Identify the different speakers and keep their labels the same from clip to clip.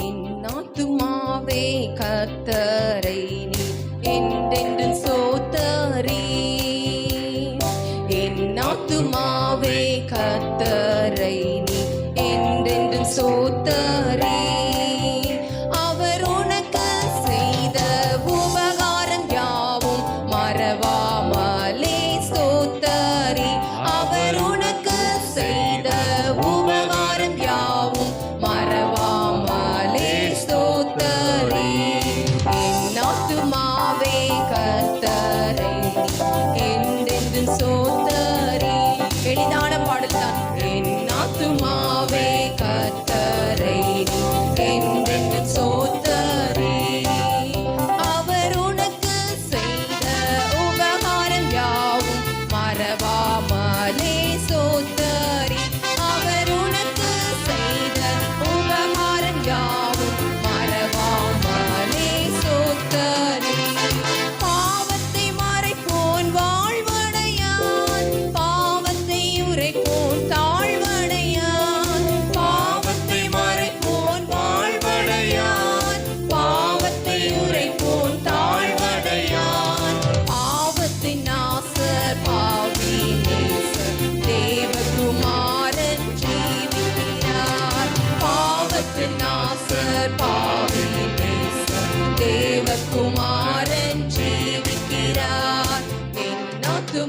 Speaker 1: என் ஆத்துமாவே கத்தரை நீ என்றென்று சோத்தரீ என் ஆத்துமாவே கத்தரை நீ என்றென்று சோத்தரீ the one.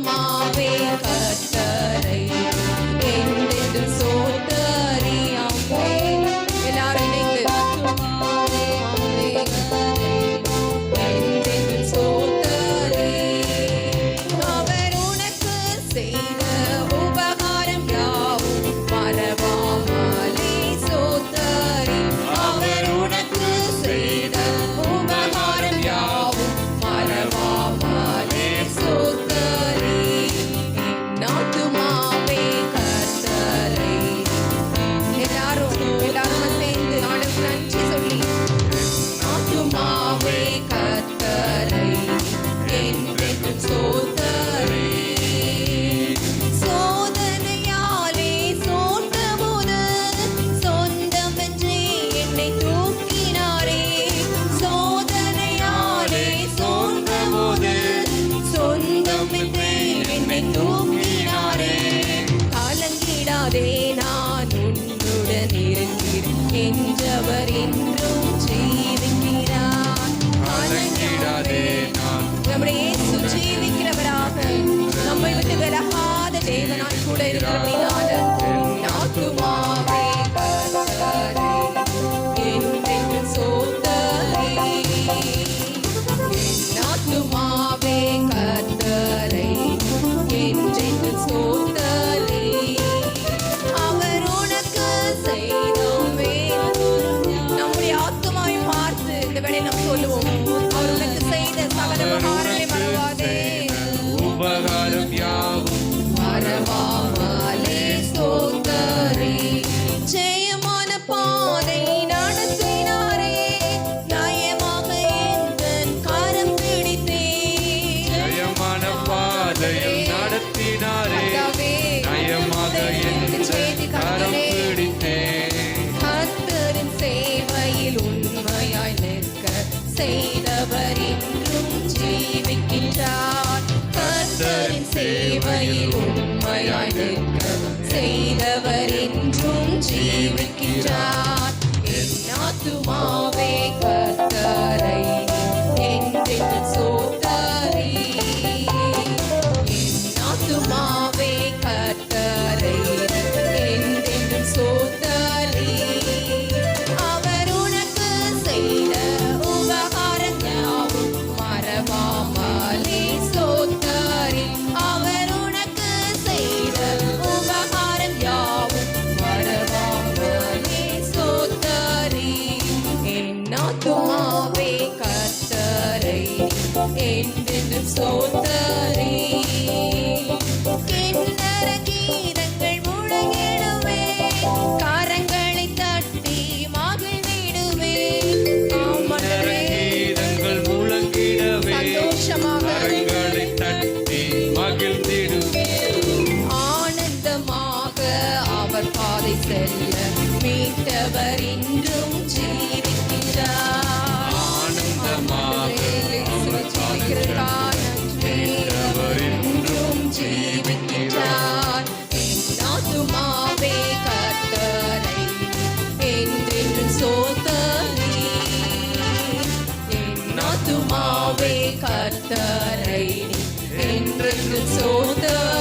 Speaker 1: Mama. அஞ்சாதே நான் உன்னுடன் இருந்தேன் என்றவர் என்றும் ஜீவிக்கிறார்.
Speaker 2: கலங்கிடாதே நான்
Speaker 1: நம்முடைய இயேசு ஜீவிக்கிறவராக நம்மை விட்டு விலகாத தேவனாய் கூட இருக்கிறபடிதான் செய்தவர் இன்றும் ஜீவிக்கின்றார். கர்த்தரின் சேவையில் உண்மையாய் நிற்க செய்தவர் இன்றும் ஜீவிக்கின்றார். என் ஆத்துமாவே கத்துமாவே கத்தரை என்று சோத்த ஆத்துமாவே கர்த்தரை என்றென்று சோதரி